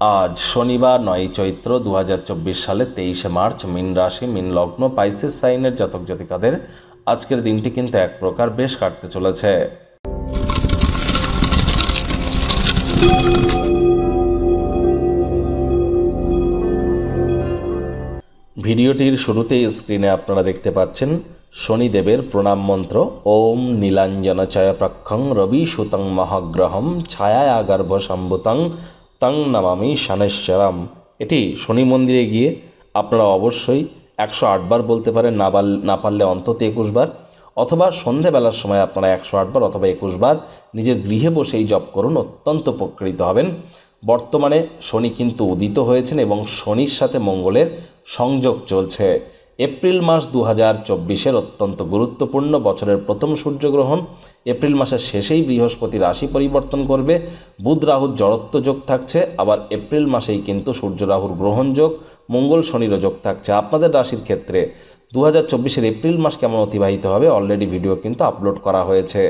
আজ শনিবার নয় চৈত্র দু সালে তেইশে মার্চ, মিন রাশি, মিন লগ্ন, পাইসিস সাইনের জাতক জাতিকাদের আজকের দিনটি কিন্তু এক প্রকার বেশ কাটতে চলেছে। ভিডিওটির শুরুতেই স্ক্রিনে আপনারা দেখতে পাচ্ছেন শনিদেবের প্রণাম মন্ত্র, ওম নীলাঞ্জনচয় প্রক্ষং রবি সুতং মহাগ্রহম ছায়া আগর্ভ সম্ভুতং তং নমামি শানেশ্বরম এটি শনি মন্দিরে গিয়ে আপনারা অবশ্যই একশো আটবার বলতে পারেন, না পারলে না পারলে অন্তত একুশবার অথবা সন্ধেবেলার সময় আপনারা একশো আটবার অথবা একুশবার নিজের গৃহে বসেই জপ করুন, অত্যন্ত উপকৃত হবেন। বর্তমানে শনি কিন্তু উদিত হয়েছেন এবং শনির সাথে মঙ্গলের সংযোগ চলছে। এপ্রিল মাস দু হাজার চব্বিশের অত্যন্ত গুরুত্বপূর্ণ বছরের প্রথম সূর্যগ্রহণ। এপ্রিল মাসের শেষেই বৃহস্পতি রাশি পরিবর্তন করবে। বুধ রাহুর জড়ত্ব যোগ থাকছে, আবার এপ্রিল মাসেই কিন্তু সূর্য রাহুর গ্রহণ যোগ, মঙ্গল শনিরও যোগ থাকছে। আপনাদের রাশির ক্ষেত্রে দু হাজার চব্বিশের এপ্রিল মাস কেমন অতিবাহিত হবে? অলরেডি ভিডিও কিন্তু আপলোড করা হয়েছে।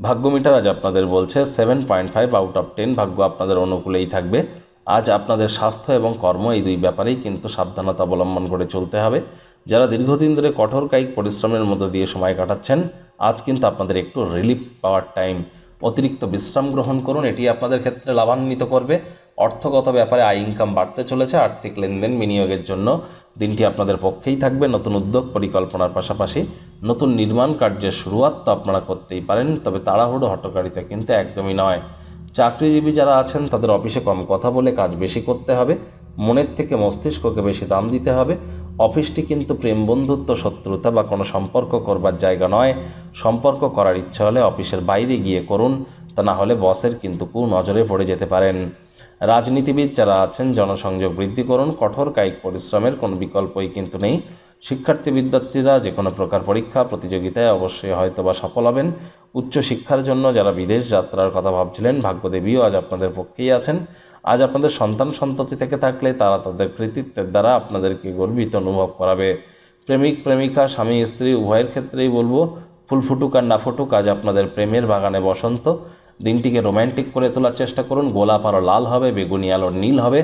ভাগ্য মিটার আজ আপনাদের বলছে seven point five out of ten ভাগ্য আপনাদের অনুকূলেই থাকবে। আজ আপনাদের স্বাস্থ্য এবং কর্ম এই দুই ব্যাপারেই কিন্তু সাবধানতা অবলম্বন করে চলতে হবে। যারা দীর্ঘদিন ধরে কঠোর কায়িক পরিশ্রমের মধ্য দিয়ে সময় কাটাচ্ছেন, আজ কিন্তু আপনাদের একটু রিলিফ পাওয়ার টাইম অতিরিক্ত বিশ্রাম গ্রহণ করুন, এটি আপনাদের ক্ষেত্রে লাভান্বিত করবে। অর্থগত ব্যাপারে আয় ইনকাম বাড়তে চলেছে, আর্থিক লেনদেন বিনিয়োগের জন্য দিনটি আপনাদের পক্ষেই থাকবে। নতুন উদ্যোগ পরিকল্পনার পাশাপাশি নতুন নির্মাণ কার্যের শুরুয়াত তো আপনারা করতেই পারেন, তবে তাড়াহুড়ো হটকারিতা কিন্তু একদমই নয়। চাকরিজীবী যারা আছেন, তাদের অফিসে কম কথা বলে কাজ বেশি করতে হবে। মনের থেকে মস্তিষ্ককে বেশি দাম দিতে হবে। অফিসটি কিন্তু প্রেম বন্ধুত্ব, শত্রুতা বা কোনো সম্পর্ক করবার জায়গা নয়। সম্পর্ক করার ইচ্ছা হলে অফিসের বাইরে গিয়ে করুন, তা না হলে বসের কিন্তু কু নজরে পড়ে যেতে পারেন। রাজনীতিবিদ যারা আছেন, জনসংযোগ বৃদ্ধি করুন। কঠোর কায়িক পরিশ্রমের কোনো বিকল্পই কিন্তু নেই। শিক্ষার্থী বিদ্যার্থীরা যে কোনো প্রকার পরীক্ষা, প্রতিযোগিতায় অবশ্যই হয়তো বা সফল হবেন। উচ্চশিক্ষার জন্য যারা বিদেশ যাত্রার কথা ভাবছিলেন, ভাগ্যদেবীও আজ আপনাদের পক্ষেই আছেন। আজ আপনাদের সন্তান সন্ততি থেকে থাকলে তারা তাদের কৃতিত্বের দ্বারা আপনাদেরকে গর্বিত অনুভব করাবে। প্রেমিক, প্রেমিকা, স্বামী, স্ত্রী, উভয়ের ক্ষেত্রেই বলব, ফুল ফুটুক আর না ফুটুক আজ আপনাদের প্রেমের বাগানে বসন্ত। দিনটিকে রোম্যান্টিক করে তোলার চেষ্টা করুন। গোলাপ আরও লাল হবে, বেগুনি আলো নীল হবে।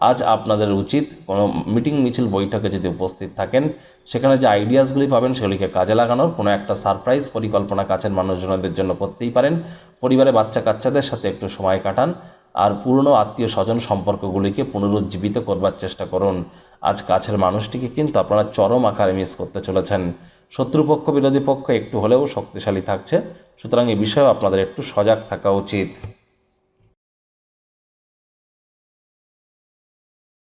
আজ আপনাদের উচিত কোনো মিটিং মিছিল বৈঠকে যদি উপস্থিত থাকেন, সেখানে যে আইডিয়াসগুলি পাবেন সেগুলিকে কাজে লাগানোর কোনো একটা সারপ্রাইজ পরিকল্পনা কাছের মানুষজনদের জন্য করতেই পারেন। পরিবারে বাচ্চা কাচ্চাদের সাথে একটু সময় কাটান আর পুরনো আত্মীয় স্বজন সম্পর্কগুলিকে পুনরুজ্জীবিত করবার চেষ্টা করুন। আজ কাছের মানুষটিকে কিন্তু আপনারা চরম আকারে মিস করতে চলেছেন। শত্রুপক্ষ, বিরোধী পক্ষ একটু হলেও শক্তিশালী থাকছে। সুতরাং এই বিষয়েও আপনাদের একটু সজাগ থাকা উচিত।